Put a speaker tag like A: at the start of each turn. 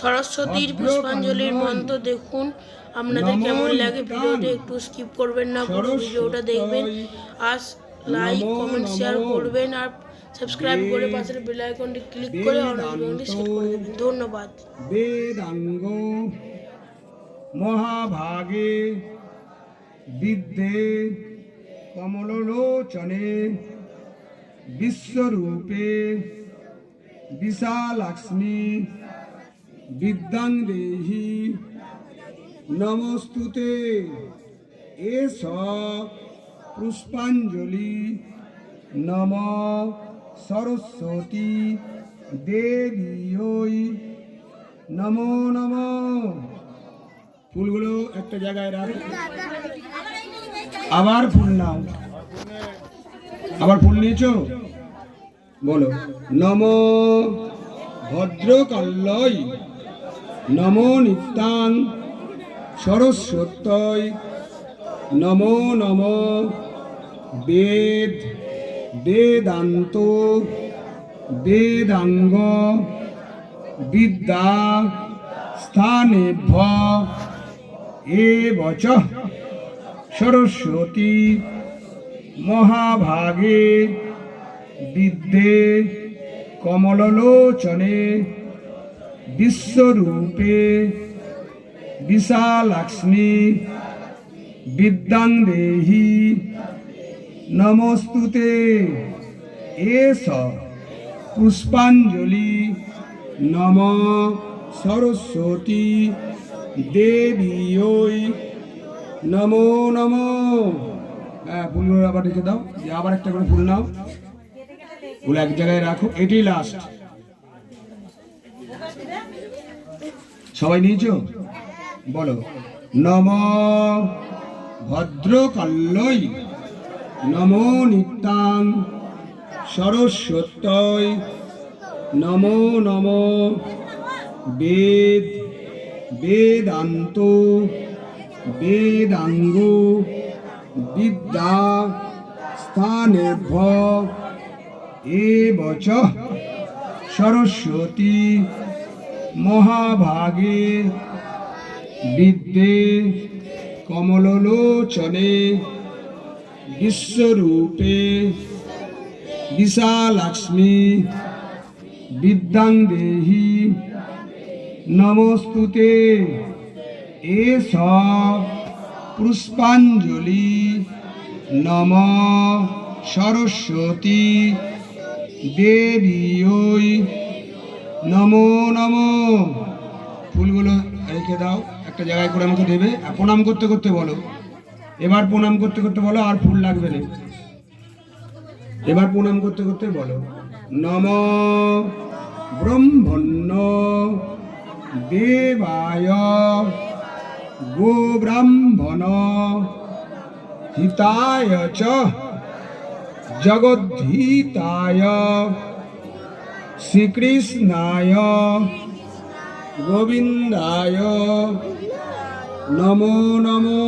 A: সরস্বতীর পুষ্পাঞ্জলির মন্ত্র দেখুন। আপনাদের কেমন লাগে ভিডিওটা একটু স্কিপ করবেন না পুরো ভিডিওটা দেখবেন। আর লাইক কমেন্ট শেয়ার করবেন আর সাবস্ক্রাইব করে পাশের বেল আইকনটি ক্লিক করে অল নোটিফিকেশনটি সেট করে দেবেন। ধন্যবাদ।
B: বেদাঙ্গ মহাভাগে বিদ্যে কমললোচনে বিশ্বরূপে বিশালাক্ষ্মী বিদ্যাং দেহি। নমস্তুতে এস পুষ্পাঞ্জলি। নম সরস্বতী দেবীয়। নমো নম। ফুলগুলো একটা জায়গায় রাখ। আবার ফুল নাও। আবার ফুল নিয়েছো? বলো। নম ভদ্রকাল্যই নমো নিত্যাং সরস্বত্যই। নমো নম। বেদ, বেদান্ত, বেদাঙ্গ, বিদ্যা, স্থানেভ্য। এব চ সরস্বতী মহাভাগে বিদ্যে, কমললোচনে বিশ্বরূপে বিশালাক্ষ্মী বিদ্যাং দেহি। নমস্তুতে এস পুষ্পাঞ্জলি। নম সরস্বতী দেবীয় নমো, নম। হ্যাঁ ফুলগুলো আবার রেখে দাও। আবার একটা করে ফুল নাও। ফুল এক জায়গায় রাখো। এটাই লাস্ট সবাই নিয়েছো? বলো। নম ভদ্রকাল্যই নমো নিত্যাং সরস্বত্যয় নমো নম বেদ, বেদান্ত, বেদাঙ্গ, বিদ্যা স্থানেভ্য এব চ সরস্বতী। মহাভাগে বিদ্যে কমললোচনে বিশ্বরূপে বিশালাক্ষ্মী বিদ্যাং দেহি নমস্তুতে। এস পুষ্পাঞ্জলি নম সরস্বতী দেবীয় নমো, নম। ফুলগুলো রেখে দাও। একটা জায়গায় করে আমাকে দেবে। আর প্রণাম করতে করতে বলো। এবার প্রণাম করতে করতে বলো, আর ফুল লাগবে না। এবার প্রণাম করতে করতে বলো, নম ব্রহ্মণ্য দেবায় গো ব্রাহ্মণ হিতায় চ জগদ্ধিতায় শ্রীকৃষ্ণায় গোবিন্দায় নমো নমো।